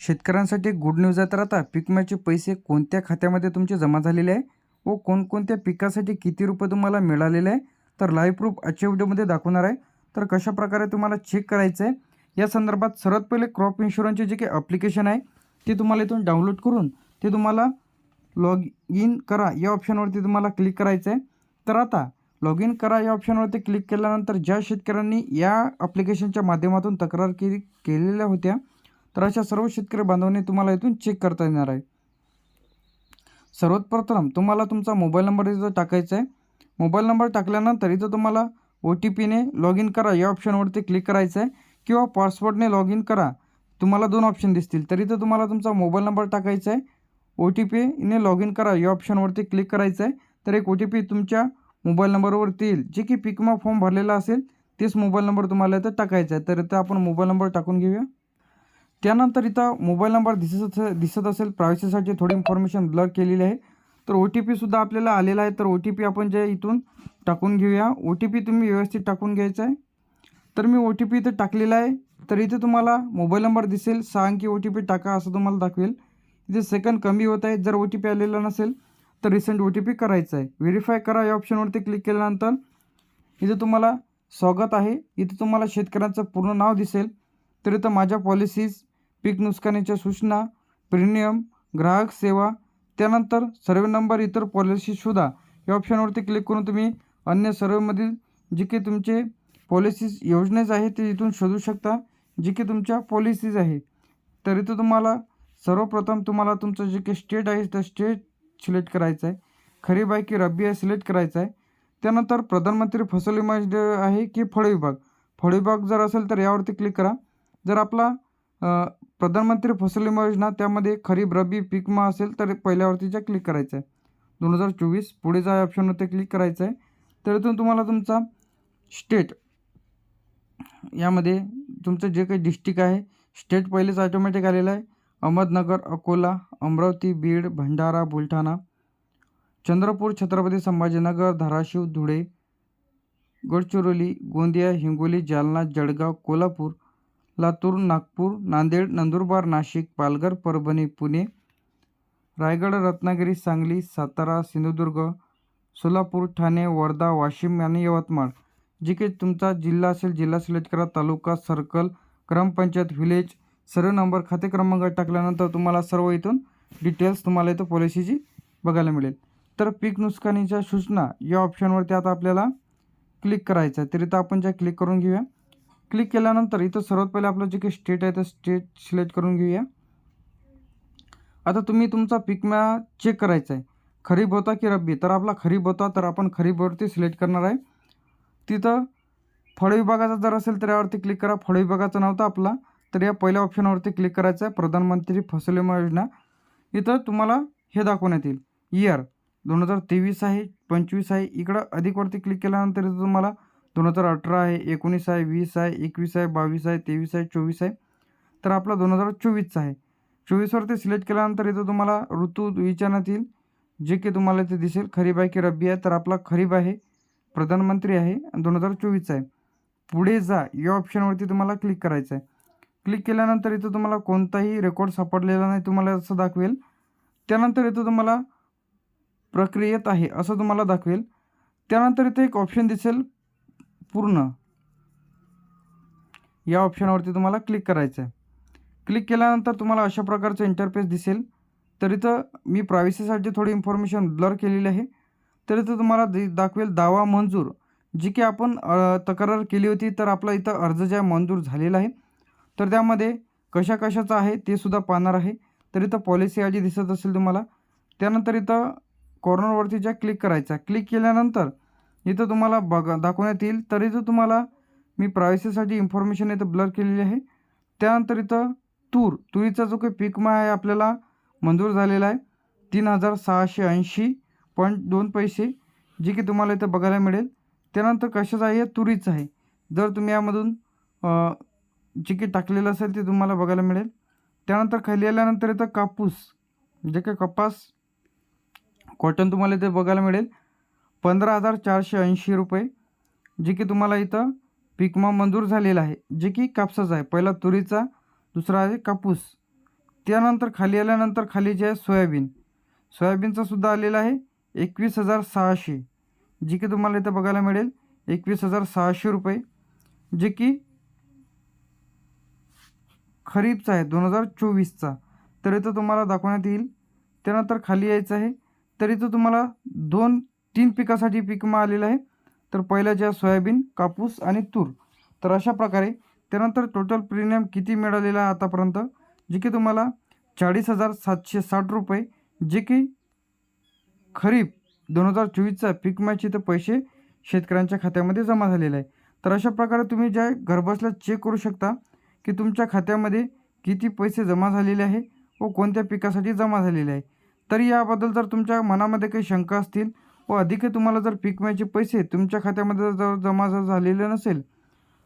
शेतकऱ्यांसाठी good news आहे. तर आता पीक विम्याचे पैसे कोणत्या खात्यामध्ये तुमचे जमा झालेले आहे? व कोणकोणत्या पिकासाठी किती रुपये तुम्हाला मिळालेले आहे? तर लाईव्ह प्रूफ आजच्या व्हिडिओमध्ये दाखवणार आहे. तर कशा प्रकारे तुम्हाला चेक करायचं आहे या संदर्भात सर्वात पहिले क्रॉप इन्शुरन्सचे जे काही ॲप्लिकेशन आहे ते तुम्हाला इथून डाउनलोड करून ते तुम्हाला लॉग इन करा. या ऑप्शनवरती तुम्हाला क्लिक करायचं आहे तर आता लॉग इन करा या ऑप्शनवरती क्लिक केल्यानंतर ज्या शेतकऱ्यांनी या ॲप्लिकेशनच्या माध्यमातून तक्रार केली केलेल्या होत्या तर अशा सर्व शेतकरी बांधवांनी तुम्हाला इथून चेक करता येणार आहे. सर्वात प्रथम तुम्हाला तुमचा मोबाईल नंबर इथं टाकायचा आहे. मोबाईल नंबर टाकल्यानंतर इथं तुम्हाला ओ टी पीने लॉग इन करा. या ऑप्शनवरती क्लिक करायचं आहे किंवा पासवर्डने लॉग इन करा. तुम्हाला दोन ऑप्शन दिसतील. तर इथं तुम्हाला तुमचा मोबाईल नंबर टाकायचा आहे. ओ टी पीने लॉग इन करा. या ऑप्शनवरती क्लिक करायचं आहे. तर एक ओ टी पी तुमच्या मोबाईल नंबरवरती येईल. जे की पिकमा फॉर्म भरलेला असेल तेच मोबाईल नंबर तुम्हाला इथं टाकायचा आहे. तर इथं आपण मोबाईल नंबर टाकून घेऊया. त्यानंतर इथं मोबाईल नंबर दिसत दिसत असेल. प्रायव्हसीसाठी थोडी इन्फॉर्मेशन ब्लर केलेली आहे. तर ओ टी पीसुद्धा आपल्याला आलेला आहे. तर ओ टी पी आपण जे इथून टाकून घेऊया. ओ टी पी तुम्ही व्यवस्थित टाकून घ्यायचा आहे. तर मी ओ टी पी इथं टाकलेला आहे. तर इथे तुम्हाला मोबाईल नंबर दिसेल. सहा अंकी ओ टी पी टाका असं तुम्हाला दाखवेल. इथे सेकंड कमी होत आहे. जर ओ टी पी आलेला नसेल तर रिसेंट ओ टी पी करायचं आहे. व्हेरीफाय करा या ऑप्शनवरती क्लिक केल्यानंतर. इथे तुम्हाला स्वागत आहे. इथे तुम्हाला शेतकऱ्यांचं पूर्ण नाव दिसेल. तर इथं माझ्या पॉलिसीज पीक नुकसानीच्या सूचना प्रीमियम ग्राहक सेवा त्यानंतर सर्वे नंबर इतर पॉलिसी शोधा. या ऑप्शनवरती क्लिक करून तुम्ही अन्य सर्वेमधील जे काही तुमचे पॉलिसीज योजनेच आहे ते इथून शोधू शकता. जे की तुमच्या पॉलिसीज आहे तर इथं तुम्हाला सर्वप्रथम तुम्हाला तुमचं जे काही स्टेट आहे तर स्टेट सिलेक्ट करायचं आहे. खरीप आहे की रब्बी आहे सिलेक्ट करायचं आहे. त्यानंतर प्रधानमंत्री फसल विमा आहे की फळ विभाग? फळ विभाग जर असेल तर यावरती क्लिक करा. जर आपला प्रधानमंत्री फसल विमा योजना त्यामध्ये खरीप रब्बी पीक असेल तर पहिल्यावरतीच्या क्लिक करायचं आहे दोन हजार चोवीस पुढे जा होते क्लिक करायचं आहे तर इथून तुम्हाला तुमचा स्टेट यामध्ये तुमचं जे काही डिस्ट्रिक्ट आहे स्टेट पहिलेच ऑटोमॅटिक आलेलं आहे. अहमदनगर अकोला अमरावती बीड भंडारा बुलढाणा चंद्रपूर छत्रपती संभाजीनगर धाराशिव धुळे गडचिरोली गोंदिया हिंगोली जालना जळगाव कोल्हापूर लातूर नागपूर नांदेड नंदुरबार नाशिक पालघर परभणी पुणे रायगड रत्नागिरी सांगली सातारा सिंधुदुर्ग सोलापूर ठाणे वर्धा वाशिम आणि यवतमाळ जे काही तुमचा जिल्हा असेल जिल्हा सिलेक्ट करा. तालुका सर्कल ग्रामपंचायत व्हिलेज सर्व नंबर खाते क्रमांक टाकल्यानंतर तुम्हाला सर्व इथून डिटेल्स तुम्हाला इथं पॉलिसीची बघायला मिळेल. तर पीक नुकसानीच्या सूचना या ऑप्शनवरती आता आपल्याला क्लिक करायचं आहे. तरी तर आपण ज्या क्लिक करून घेऊया क्लिक केल्यानंतर इथं सर्वात पहिले आपलं जे काही स्टेट आहे ते स्टेट सिलेक्ट करून घेऊया. आता तुम्ही तुमचा पिकम्या विमा चेक करायचा आहे खरीप होता की रब्बी? तर आपला खरीप होता तर आपण खरीपवरती सिलेक्ट करणार आहे. तिथं फळ विभागाचा जर असेल तर यावरती क्लिक करा. फळ विभागाचं नव्हतं आपला. तर या पहिल्या ऑप्शनवरती क्लिक करायचं आहे प्रधानमंत्री फसल विमा योजना. इथं तुम्हाला हे दाखवण्यात येईल. इयर दोन हजार तेवीस आहे पंचवीस आहे. इकडं अधिकवरती क्लिक केल्यानंतर इथं तुम्हाला दोन हजार अठरा आहे एकोणीस आहे वीस आहे एकवीस आहे बावीस आहे तेवीस आहे चोवीस आहे. तर आपला दोन हजार चोवीसचा आहे. चोवीसवरती सिलेक्ट केल्यानंतर इथं तुम्हाला ऋतू विचारण्यात येईल जे की तुम्हाला इथे दिसेल. खरीप आहे की रब्बी आहे तर आपला खरीप आहे प्रधानमंत्री आहे दोन हजार चोवीसचा आहे. पुढे जा या ऑप्शनवरती तुम्हाला क्लिक करायचं आहे क्लिक केल्यानंतर इथं तुम्हाला कोणताही रेकॉर्ड सापडलेला नाही तुम्हाला असं दाखवेल. त्यानंतर इथं तुम्हाला प्रक्रियेत आहे असं तुम्हाला दाखवेल. त्यानंतर इथे एक ऑप्शन दिसेल पूर्ण. या ऑप्शनवरती तुम्हाला क्लिक करायचं आहे क्लिक केल्यानंतर तुम्हाला अशा प्रकारचं इंटरफेस दिसेल. तर इथं मी प्रायव्हसीसाठी थोडी इन्फॉर्मेशन ब्लर केलेली आहे. तर इथं तुम्हाला दि दाखवेल दावा मंजूर. जी की आपण तक्रार केली होती तर आपला इथं अर्ज जे आहे मंजूर झालेला आहे. तर त्यामध्ये कशा कशाचं आहे ते सुद्धा पाहणार आहे. तर इथं पॉलिसी आय दिसत असेल तुम्हाला. त्यानंतर इथं कॉर्नरवरती ज्या क्लिक करायचा क्लिक केल्यानंतर इथं तुम्हाला बघा दाखवण्यात येईल. तर इथं तुम्हाला मी प्रायसीसाठी इन्फॉर्मेशन इथं ब्लर केलेली आहे. त्यानंतर इथं तूर तुरीचा जो काही पीक विमा आहे आपल्याला मंजूर झालेला आहे तीन हजार सहाशे ऐंशी पॉईंट दोन पैसे जे की तुम्हाला इथं बघायला मिळेल. त्यानंतर कशाचं आहे? तुरीचं आहे. जर तुम्ही यामधून जे की टाकलेलं असेल ते तुम्हाला बघायला मिळेल. त्यानंतर खाली आल्यानंतर इथं कापूस जे काही कपास कॉटन तुम्हाला इथे बघायला मिळेल. पंधरा हजार चारशे ऐंशी रुपये जे की तुम्हाला इथं पिकमा मंजूर झालेला आहे जे की कापसाचा आहे. पहिला तुरीचा दुसरा आहे कापूस. त्यानंतर खाली आल्यानंतर खाली जे आहे सोयाबीन. सोयाबीनचासुद्धा आलेला आहे एकवीस हजार सहाशे. जी की तुम्हाला इथं बघायला मिळेल एकवीस हजार सहाशे रुपये जे की खरीपचा आहे दोन हजार चोवीसचा. तर इथं तुम्हाला दाखवण्यात येईल. त्यानंतर खाली यायचं आहे. तर इथं तुम्हाला दोन तीन पिकासाठी पिकमा आलेलं आहे. तर पहिलं जे सोयाबीन कापूस आणि तूर. तर अशा प्रकारे त्यानंतर टोटल प्रीमियम किती मिळालेला आहे आतापर्यंत? जे की तुम्हाला चाळीस हजार सातशे साठ रुपये. जे की खरीप दोन हजार चोवीसचा पीक विम्याचे ते पैसे शेतकऱ्यांच्या खात्यामध्ये जमा झालेले आहे. तर अशा प्रकारे तुम्ही ज्या घरबसल्या चेक करू शकता की तुमच्या खात्यामध्ये किती पैसे जमा झालेले आहे व कोणत्या पिकासाठी जमा झालेले आहे. तरी याबद्दल जर तुमच्या मनामध्ये काही शंका असतील व अधिक तुम्हाला जर पीक विम्याचे पैसे तुमच्या खात्यामध्ये जर जमा जर झालेले नसेल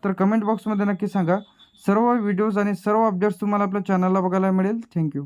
तर कमेंट बॉक्समध्ये नक्की सांगा. सर्व व्हिडिओज आणि सर्व अपडेट्स तुम्हाला आपल्या चॅनलला बघायला मिळेल. थँक्यू